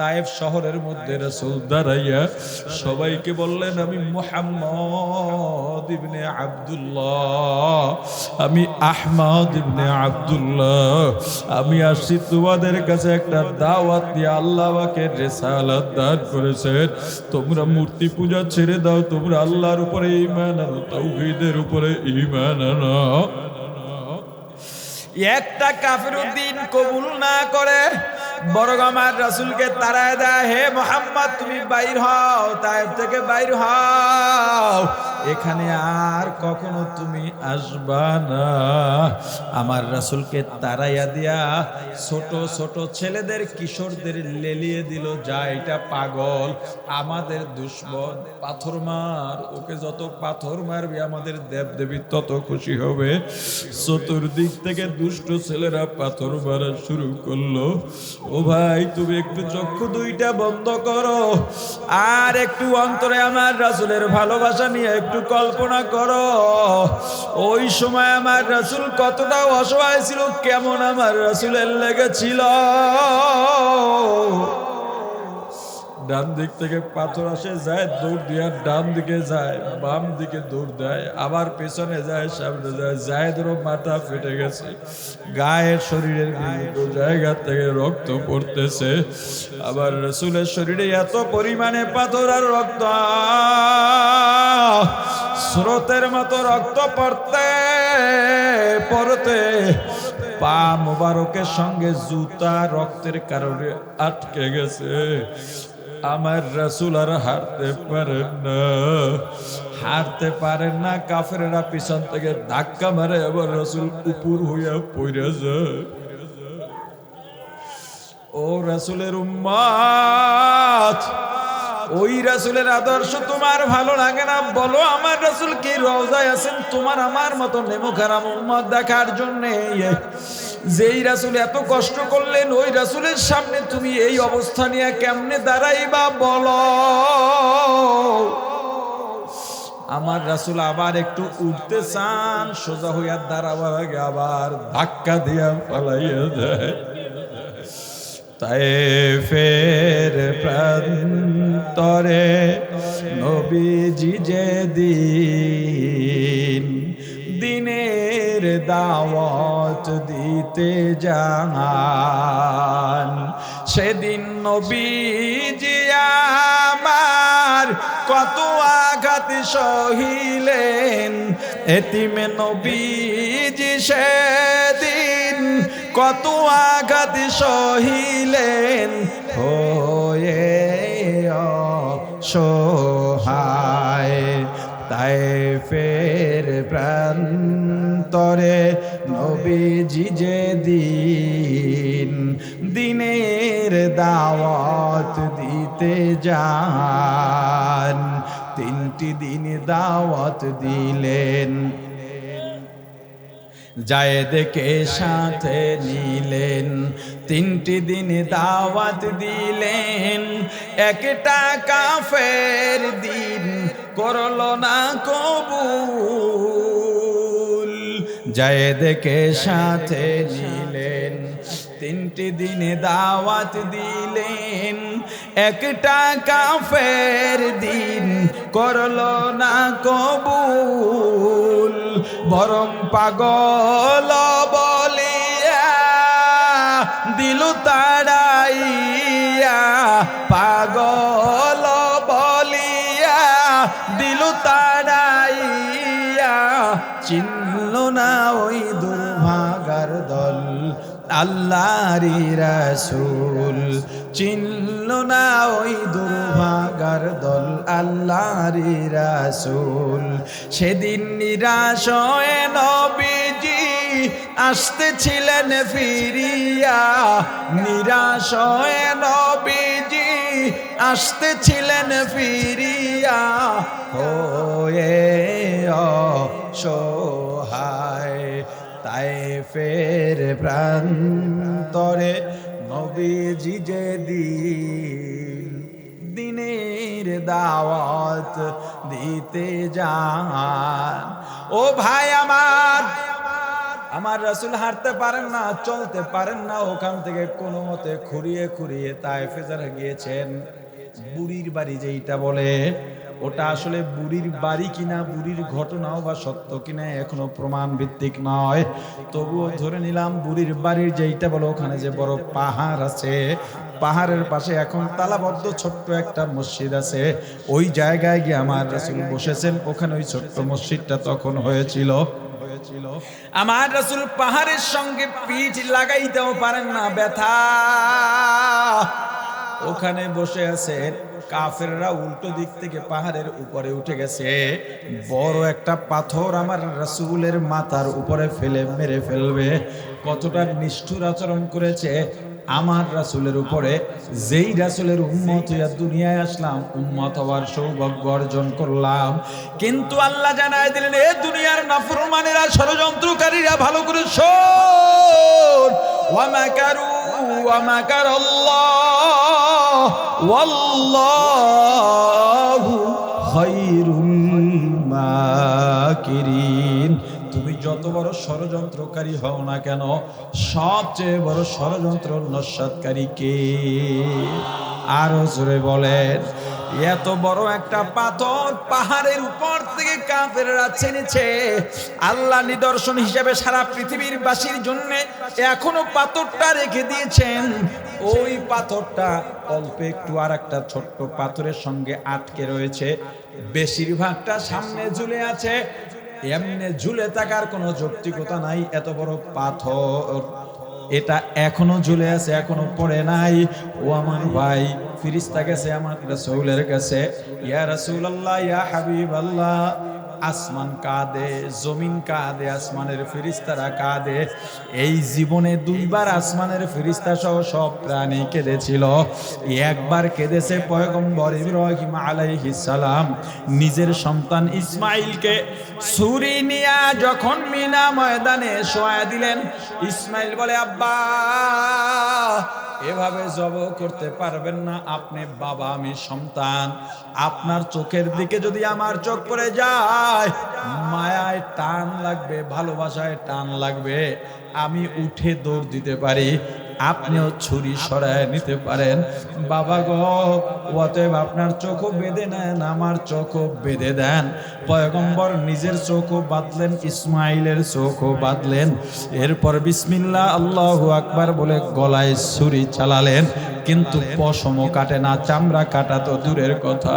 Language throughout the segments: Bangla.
তায়েফ শহরের মধ্যে রাসূল দাঁড়াইয়া সবাইকে বললেন, আমি মুহাম্মদ ইবনে আব্দুল্লাহ, আমি আহমদ ইবনে আব্দুল্লাহ, আমি আসছি তোমাদের কাছে একটা দাওয়াত দিয়ে আল্লাহ আমাকে রেসালাত দান করেছেন। তোমরা মূর্তি পূজা ছেড়ে দাও, তোমরা আল্লাহর উপরে ঈমান আনো, তাওহীদের উপরে ঈমান আনো। একটা কাফের দিন কবুল না করে বরং আমার রাসূলকে তাড়ায় দেয়, হে মোহাম্মদ, তুমি বাইর হও তাইফ থেকে বাইর হও। এখানে আর কখনো তুমি আসবা না। আমার রাসূলকে তাড়াইয়া দিয়া ছোট ছোট ছেলেদের কিশোরদের লেলিয়ে দিল, যা, এটা পাগল। আমাদের দুশ্মন পাথর মার, ওকে যত পাথর মারবে আমাদের দেব দেবী তত খুশি হবে। চতুর্দিক থেকে দুষ্ট ছেলেরা পাথর মারা শুরু করল। ও ভাই, তুমি একটু চক্ষু দুইটা বন্ধ করো। আর একটু অন্তরে আমার রাসুলের ভালোবাসা নিয়ে একটু কল্পনা করো। ওই সময় আমার রাসুল কতটা অসহায় ছিল, কেমন আমার রাসুলের লেগেছিল ডান দিক থেকে পাথর আসে, যায় দৌড় দিয়ে ডান দিকে যায়, বাম দিকে দৌড় দেয়, আবার পেছনে যায়, সামনে যায় জায়দেরও মাথা ফেটে গেছে। গায়ের শরীরের জায়গা থেকে রক্ত পড়তেছে। আবার রসুলের শরীরে এত পরিমাণে পাথর আর রক্ত, স্রোতের মতো রক্ত পড়তে পড়তে। পা মোবারকের সঙ্গে জুতা রক্তের কারণে আটকে গেছে। আমার রাসুল আর হারতে পারেন না। হারতে পারেন না, কাফেরেরা পিছন থেকে ধাক্কা মারে এবার রাসুল উপর হইয়া পড়ে যায়। ও রাসুলের উম্মাদ ওই রাসুলের আদর্শ তোমার ভালো লাগে না? বলো, আমার রাসুল কি রওজায় আছেন? তোমার আমার মতো নেমো খারাপ উম্মত দেখার জন্যে। যেই রাসুল এত কষ্ট করলেন, ওই রাসুলের সামনে তুমি এই অবস্থা নিয়ে কেমনে দাঁড়াইবা বল। আমার রাসুল আবার একটু উঠতে চান, সোজা হইয়া দাঁড়াবার আগে আবার ধাক্কা দিয়া পালাইয়া দেয় তাই ফের প্রান্তরে নবীজি যে দিন দিতে যান সেদিন নবীজি আমার কত আঘাত সহিলেন। এতিমে নবীজি সেদিন কত আঘাত সহিলেন। হয়ে সহায় তাই ফের প্রান্তরে নবীজি যে দিন। দিনের দাওয়াত দিতে যান। তিনটি দিন দাওয়াত দিলেন। জায়েদকে সাথে নিলেন। তিনটি দিন দাওয়াত দিলেন। একটা কাফের দিন করল না কবুল। জায়েদকে সাথে নিলেন, তিনটি দিনে দাওয়াত দিলেন। একটা কাফের দিন করল না কবুল, বরং পাগল বলিয়া দিল তাড়াইয়া, পাগল বলিয়া দিল তাড়াইয়া। চিনল না ওই দুর্ভাগার দল, আল্লাহরি রাসূল। চিনল না ওই দুর্ভাগার দল, আল্লাহরি রাসূল। সেদিন নিরাশ নবীজি আসতেছিলেন ফিরিয়া। নিরাশ নবীজি আসতেছিলেন ফিরিয়া, হয়ে সহায় তাই ফের প্রান্তরে নবীজি যে দিন দিনের দাওয়াত দিতে যান, ও ভাই আমার আমার রাসূল হাঁটতে পারেন না, চলতে পারেন না, ওখান থেকে কোনো মতে খুঁড়িয়ে খুঁড়িয়ে তায়েফে যারা গিয়েছেন। বুড়ির বাড়ি যেইটা বলে, ওটা আসলে বুড়ির বাড়ি কিনা, বুড়ির ঘটনাও বা সত্য কিনা এখনও প্রমাণ ভিত্তিক নয়। তবুও ধরে নিলাম, বুড়ির বাড়ির যেইটা বলো, ওখানে যে বড় পাহাড় আছে, পাহাড়ের পাশে এখন তালাবদ্ধ ছোট্ট একটা মসজিদ আছে। ওই জায়গায় গিয়ে আমার রাসূল বসেছেন, ওখানে ওই ছোট্ট মসজিদটা তখন হয়েছিল। আমার রসুল পাহাড়ের সঙ্গে পিঠ লাগাইতেও পারেন না ব্যথা। ওখানে বসে আছে, কাফেররা উল্টো দিক থেকে পাহাড়ের উপরে উঠে গেছে। বড় একটা পাথর আমার রাসূলের মাথার উপরে ফেলে মেরে ফেলবে। কতটা নিষ্ঠুর আচরণ করেছে আমার রাসুলের উপরে, যেই রাসুলের উম্মত দুনিয়ায় আসলাম, উম্মত হওয়ার সৌভাগ্য অর্জন করলাম। কিন্তু আল্লাহ জানায় দিলেন, এ দুনিয়ার নাফরমানেরা, ষড়যন্ত্রকারীরা, ভালো করে শোন। ওয়ামাকারু ওয়ামাকার আল্লাহ, ওয়াল্লাহু বড় ষড়যন্ত্রকারী হও না কেন, সবচেয়ে বড় ষড়যন্ত্র নস্বাতকারী কে? আরও জোরে বলেন, এত বড় একটা পাথর পাহাড়ের উপর থেকে কাফেররা ছেনেছে। আল্লাহ নিদর্শন হিসেবে সারা পৃথিবীর বাসীর জন্য এখনও পাথরটা রেখে দিয়েছেন। ওই পাথরটা অল্প একটু আর একটা ছোট্ট পাথরের সঙ্গে আটকে রয়েছে। বেশিরভাগটা সামনে ঝুলে আছে। এমনি ঝুলে থাকার কোনো যৌক্তিকতা নাই, এত বড় পাথর। এটা এখনও ঝুলে আছে, এখনও পড়ে নাই। ও আমার ভাই, ফিরিস্তা গেছে আমার রাসূলের কাছে। ইয়া রাসূলুল্লাহ, ইয়া হাবিবাল্লাহ। আসমান কাঁদে, জমিন কাঁদে, আসমানের ফিরিস্তারা কাঁদে। এই জীবনে দুইবার আসমানের ফিরিস্তা সহ সব প্রাণী কেঁদেছিল। একবার কেঁদেছে পয়গম্বর ইব্রাহিম আলাইহিস সালাম। নিজের সন্তান ইসমাইলকে ছুরি নিয়া যখন মিনা ময়দানে শোয়া দিলেন, ইসমাইল বলে, আব্বা এভাবে জব করতে পারবেন না। আপনি বাবা, আমি সন্তান। আপনার চোখের দিকে যদি আমার চোখ পড়ে যায়, মায়ায় টান লাগবে, ভালোবাসায় টান লাগবে। আমি উঠে দৌড় দিতে পারি। আপনিও ছুরি সরায় নিতে পারেন। বাবা গো, অতএব আপনার চোখও বেঁধে নেন, আমার চোখও বেঁধে দেন। পয়গম্বর নিজের চোখও বাঁধলেন, ইসমাইলের চোখও বাঁধলেন। এরপর বিসমিল্লা আল্লাহ আকবার বলে গলায় ছুরি চালালেন। কিন্তু পশমও কাটে না, চামড়া কাটা তো দূরের কথা।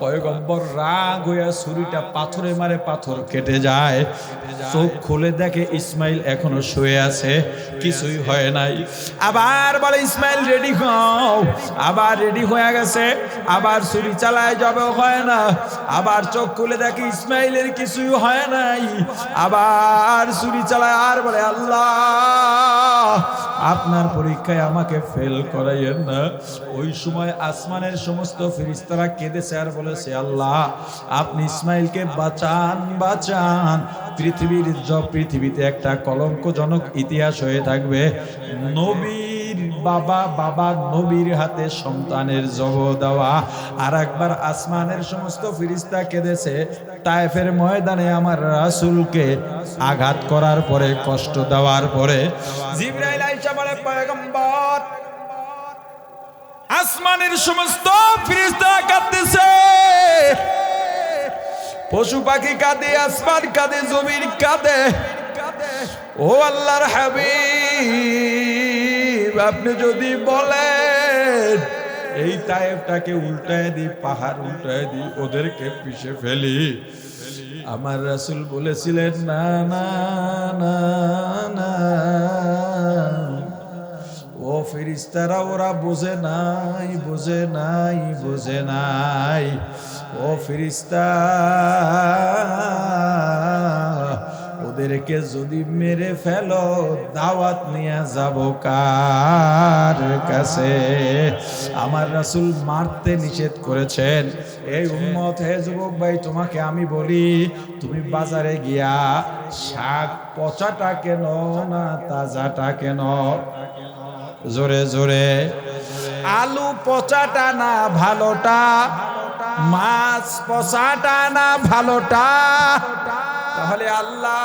পয়গম্বর রাগ হইয়া ছুরিটা পাথরে মারে পাথর কেটে যায়। চোখ খুলে দেখে ইসমাইল এখনও শুয়ে আছে, কিছুই হয় নাই। আবার বলে, ইসমাইল রেডি হও। আবার রেডি হয়ে গেছে, আবার ছুরি চালায় যাবে, হয় না। আবার চোখ খুলে দেখে ইসমাইলের কিছুই হয় নাই। আবার ছুরি চালায়, আর বলে, আল্লাহ আপনার পরীক্ষায় আমাকে ফেল করাইয়েন না। ওই সময় আসমানের সমস্ত ফিরিস্তারা কেঁদেছে আর বলেছে, আল্লাহ, আপনি ইসমাইলকে বাঁচান বাঁচান। পৃথিবীর পৃথিবীতে একটা কলঙ্কজনক ইতিহাস হয়ে থাকবে। নবীর বাবা বাবা নবীর হাতে সন্তানের জব দেওয়া। আর একবার আসমানের সমস্ত ফিরিস্তা কেঁদেছে। তায়েফের ময়দানে আমার রাসূলকে আঘাত করার পরে, কষ্ট দেওয়ার পরে জিব্রাইল আসমানের সমস্ত ফিরিস্তা কাঁদতেছে। পশু পাখি কাঁদে, আসমান কাঁদে জমির কাঁদে। ও আল্লাহর হাবিব, আপনি যদি বলেন, এই টাইপটাকে উল্টায় দিই, পাহাড় উল্টায় দিই, ওদেরকে পিষে ফেলি। আমার রাসূল বলেছিলেন না না না না। ফিরিস্তারা ওরা বোঝে নাই বোঝে নাই বোঝে নাই। ও ফিরিস্তা ওদেরকে যদি মেরে ফেলো, দাওয়াত নিয়ে যাব কার কাছে? আমার রাসুল মারতে নিষেধ করেছেন। এই উম্মত, হে যুবক ভাই, তোমাকে আমি বলি, তুমি বাজারে গিয়া শাক পচাটা কেন না তাজাটা কেন? জোরে জোরে। আলু পচাটা না ভালোটা? মাছ পচাটা না ভালোটা? তাহলে আল্লাহ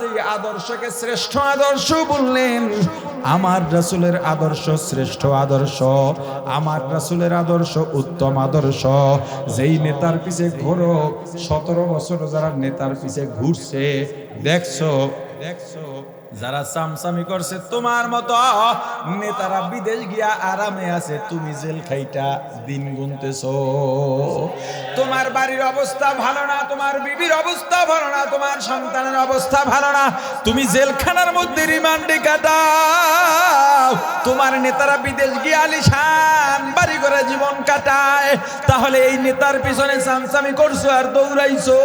যে আদর্শকে শ্রেষ্ঠ আদর্শ বললেন, আমার রাসূলের আদর্শ শ্রেষ্ঠ আদর্শ, আমার রাসূলের আদর্শ উত্তম আদর্শ। যেই নেতার পিছে ঘোরো, সতেরো বছর যারা নেতার পিছে ঘুরছে, দেখছ দেখছ। যারা সামসামি করছে, তোমার মতো, নেতারা বিদেশ গিয়া আরামে আছে, তুমি জেল খাইটা দিন গুনতেছো। তোমার বাড়ির অবস্থা ভালো না, তোমার বিবির অবস্থা ভালো না, তোমার সন্তানের অবস্থা ভালো না, তুমি জেলখানার মধ্যে রিমান্ডে কাটাও। তোমার নেতারা বিদেশ গিয়ে আলিশান বাড়ি করে জীবন কাটায়। তাহলে এই নেতার পিছনে সামসামি করছ আর দৌড়াইছো।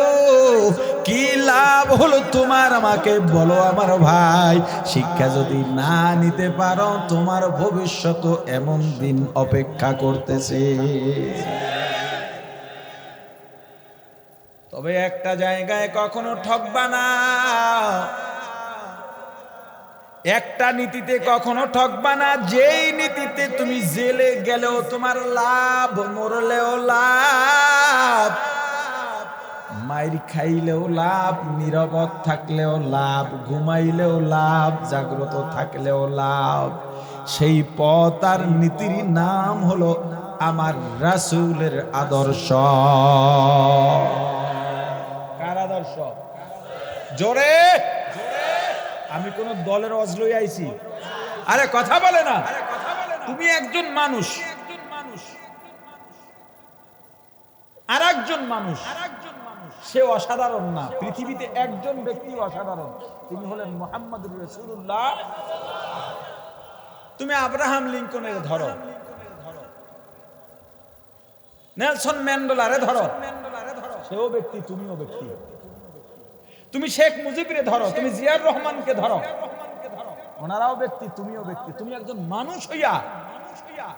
কি লাভ হলো তোমার? আমাকে বলো আমার ভাই, শিক্ষা যদি না নিতে পারো, তোমার ভবিষ্যৎ এমন দিন অপেক্ষা করতেছে। তবে একটা জায়গায় কখনো ঠকবা না। একটা নীতিতে কখনো ঠকবা না। যেই নীতিতে তুমি জেলে গেলেও তোমার লাভ, মরলেও লাভ। মাইর খাইলেও লাভ, নিরবত থাকলেও লাভ, ঘুমাইলেও লাভ, জাগ্রত থাকলেও লাভ। সেই পথ আর নীতির নাম হলো আমার রাসুলের আদর্শ। কার আদর্শ? জোরে? আমি কোন দলের অজলই আইছি। আরে কথা বলে না। তুমি একজন মানুষ। আর একজন মানুষ। সে অসাধারণ না। পৃথিবীতে একজন ব্যক্তি অসাধারণ। তিনি হলেন মোহাম্মদ রসুল্লাহ তুমি আব্রাহাম লিঙ্কনের ধরো। নেলসন ম্যান্ডেলারে ধরো। সেও ব্যক্তি, তুমিও ব্যক্তি। তুমি শেখ মুজিবরে ধরো, তুমি জিয়ার রহমানকে ধরো। ওনারাও ব্যক্তি, তুমিও ব্যক্তি। তুমি একজন মানুষ হইয়া,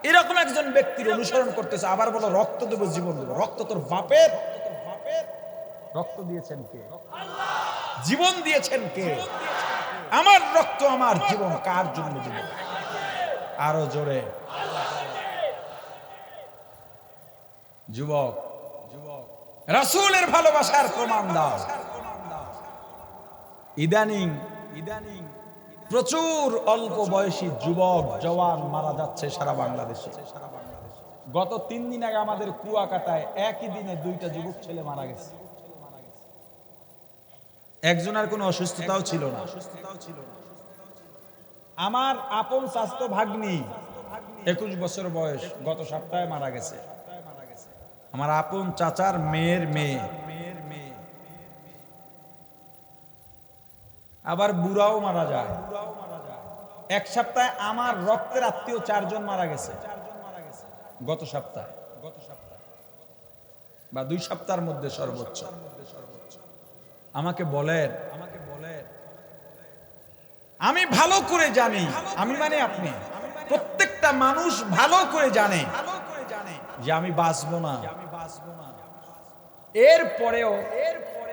এরকম একজন ব্যক্তির অনুসরণ করতেছে, আবার বলো রক্ত দেবো জীবন দেবো। রক্ত তোর বাপের রক্ত দিয়েছেন কে? জীবন দিয়েছেন কে? আমার রক্ত আমার জীবন, কার জন্য জীবন? আরও জোরে। যুবক যুবক রাসূলের ভালোবাসার প্রমাণ দাও। ইদানিং ইদানিং প্রচুর অল্প বয়সী যুবক, জওয়ান মারা যাচ্ছে সারা বাংলাদেশে। গত তিন দিন আগে আমাদের কুয়াকাটায় একই দিনে দুইটা যুবক ছেলে মারা গেছে। একজনের কোনো অসুস্থতাও ছিল না। আমার আপন স্বাস্থ্য ভাগ্নি একুশ বছর বয়স গত সপ্তাহে মারা গেছে। আমার আপন চাচার মেয়ের মেয়ে। আবার বুড়াও মারা যায়। এক সপ্তাহে আমার রক্তের আত্মীয় চারজন মারা গেছে। গত সপ্তাহে গত সপ্তাহে। বা দুই সপ্তাহের মধ্যে সর্বোচ্চ। আমাকে বলেন আমাকে বলেন আমি ভালো করে জানি। আমি মানে আপনি। প্রত্যেকটা মানুষ ভালো করে জানে যে আমি বাঁচবো না। এরপরেও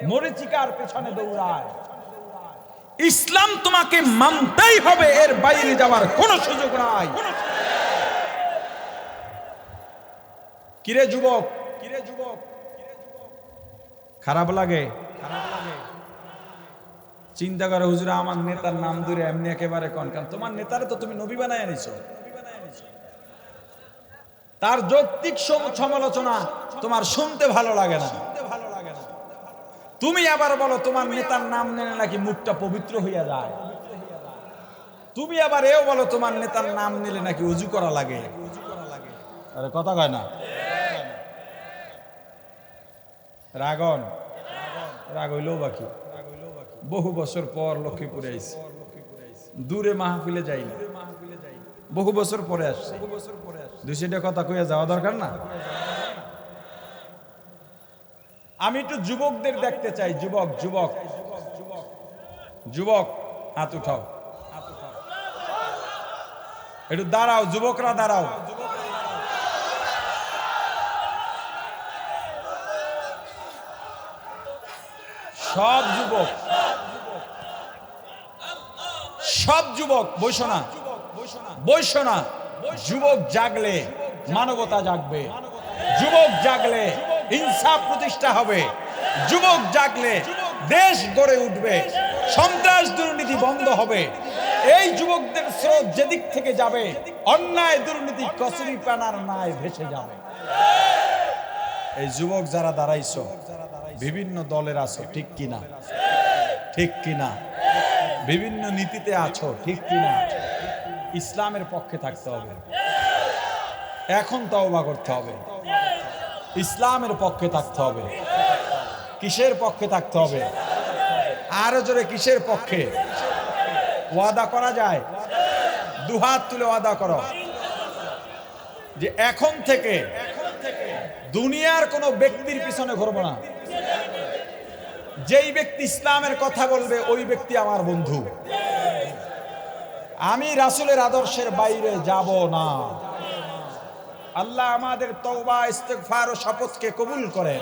মরিচিকার পেছনে দৌড়ায়। ইসলাম তোমাকে মানতেই হবে, এর বাইরে যাওয়ার কোনো সুযোগ নাই। কিরে যুবক? কিরে যুবক? খারাপ লাগে? চিন্তা করে, হুজুরা, আমার নেতার নাম ধরে এমনি একেবারে কন, কারণ তোমার নেতারে তো তুমি নবী বানায় আনিছো। তার যৌক্তিক সমালোচনা তোমার শুনতে ভালো লাগে না। তুমি আবার বলো, তোমার নেতার নাম নেনে নাকি মুখটা পবিত্র হইয়া যায়? তুমি আবার এও বলো, তোমার নেতার নাম নিলে নাকি উজু করা লাগে? আরে, কথা কয় না। রাগন রাগ হইলেও বাকি। বহু বছর পর লক্ষ্মীপুরে আইছি। দূরে মাহফিলে যাই না। বহু বছর পরে আসছে। দুই সেটা কথা কইয়া যাওয়া দরকার না? আমি একটু যুবকদের দেখতে চাই। যুবক যুবক। যুবক, হাত উঠাও। একটু দাঁড়াও, যুবকরা দাঁড়াও। সব যুবক। সব যুবক বৈশ না। বৈশ না। যুবক জাগলে মানবতা জাগবে। যুবক জাগলে ইনসাফ প্রতিষ্ঠা হবে। যুবক জাগলে দেশ গড়ে উঠবে। সন্ত্রাস দুর্নীতি বন্ধ হবে। এই যুবকদের স্রোত যেদিক থেকে যাবে, অন্যায় দুর্নীতি কচুরি পানার নায় ভেসে যাবে। এই যুবক যারা দাঁড়াইছো বিভিন্ন দলের আছো, ঠিক কিনা? ঠিক কিনা? বিভিন্ন নীতিতে আছো, ঠিক কিনা? ইসলামের পক্ষে থাকতে হবে। এখন তওবা করতে হবে। ইসলামের পক্ষে থাকতে হবে। কিসের পক্ষে থাকতে হবে? আরও জোরে, কিসের পক্ষে? ওয়াদা করা যায়? দুহাত তুলে ওয়াদা করো। যে এখন থেকে দুনিয়ার কোনো ব্যক্তির পিছনে ঘুরবো না। যেই ব্যক্তি ইসলামের কথা বলবে, ওই ব্যক্তি আমার বন্ধু। আমি রাসুলের আদর্শের বাইরে যাব না। আল্লাহ আমাদের তৌবা ইস্তেগফার ও শপথকে কবুল করেন।